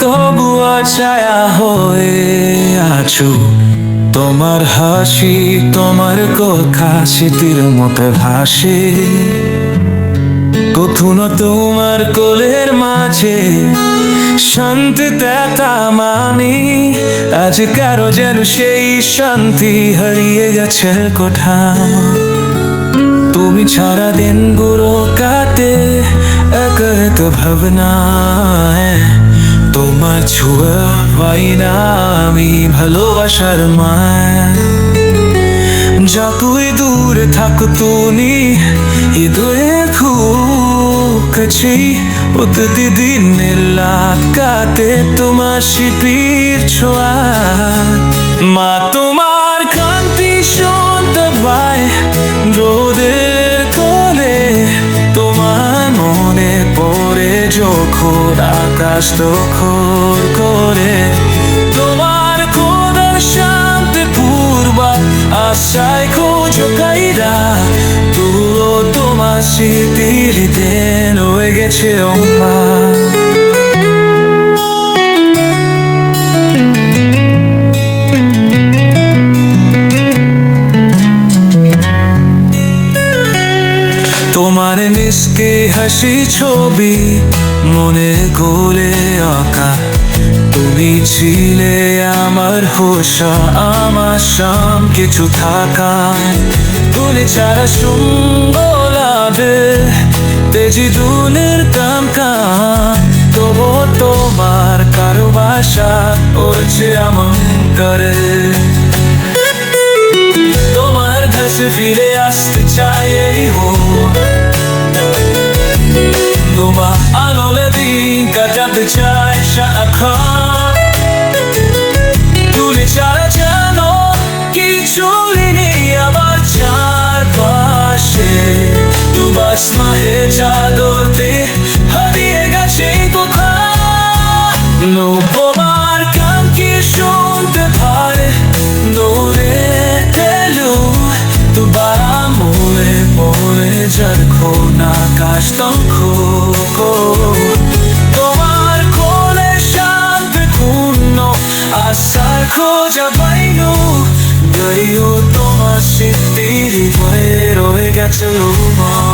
তবু ছায়া হয়ে আছো। তোমার হাসি, তোমার কথা স্মৃতির মতো ভাসে। কখনো তোমার কোলের মাঝে, শান্তি তেতা মানি। আজ কারও যেন সেই শান্তি হারিয়ে গেছে কোথাও তুমি ছাড়া দিনগুলো কাটে। ভাবনায় তোমার ছোঁয়া পাই না আমি ভালোবাসার মায় যতই দূরে থাকো তুমি হৃদয়ে খুব কাছে প্রতিদিনের লাট কাটে তোমার শিপির ছোঁয়া মা তোমার যখন আকাশ তখন করে। তোমার কোদার শান্তি পূর্বা আশায় খোঁজ কাইরা। তুলো তোমার স্মৃতির দেন হয়ে গেছে মিসকে হাসি ছবি, মনে গোলে আঁকা। তুমি ছিলে আমার হোসা, আমার সাম কিছু থাকা তুলে ছাড়া সুন্দর তেজি দুলের কাম তবু তোমার কারও বাসা ওছে আমার করে। তোমার কাছে ফিরে আসতে চাই এই হো তোমার আলোলে দিন কাটাতে চাই সারাক্ষণ তুলে ছাড়া জানো কিছু নেই আমার চারপাশে তোমার স্মাহে চাদরতে হারিয়ে গেছে কোথায় তোমার কান কি শুনতে পারে দূরে তেলু তোমার মনে পড়ে যখন আকাশ তঙ্ক তোমার গইও তোমার স্মৃতির হয়ে রয়ে গেছে মা